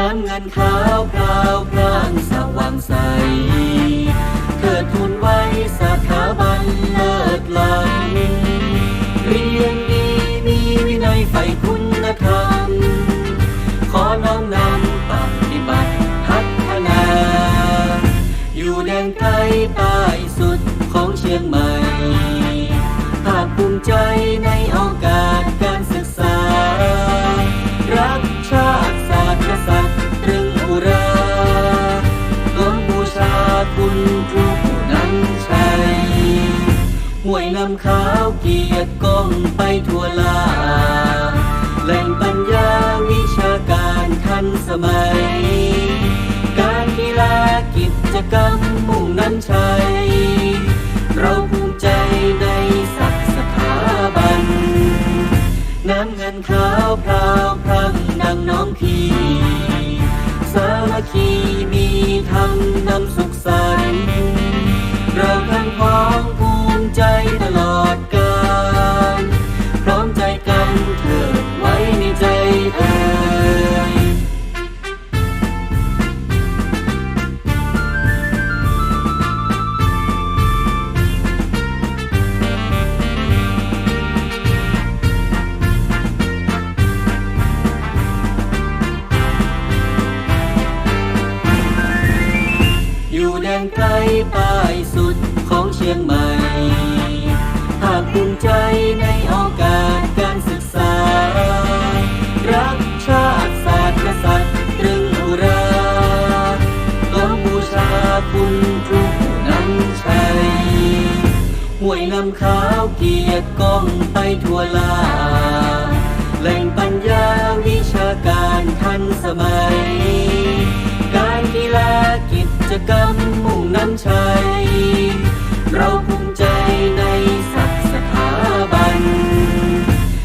นขาวพราวพรางสว่างใส เกิดทุนไว้สถาบันเลิศล้ำเรียนดีมีวินัยใฝ่คุณธรรม ขอน้อมนำปฏิบัติพัฒนา อยู่แดนไกลใต้สุดของเชียงใหม่ภาคภูมิใจใน คุณครูผู้นั้นชัยห่วยน้ำขาวเกียรติก้องไปทั่วลา แหล่งปัญญาวิชาการทันสมัย การกีฬากิจกรรมมุ่งนั้นชัยเราภูมิใจในศักดิ์สถาบัน น้ำเงินขาวพราวพรังดังน้องพีสามัคคีมีธรรมนำสุข เอ่ยอยู่แดนไกลใต้ คุณครูน้ำชัยห่วยนำขาวเกียรติกองไปทั่วลา แหล่งปัญญาวิชาการทันสมัย การกีฬากิจกรรมมุ่งนำชัย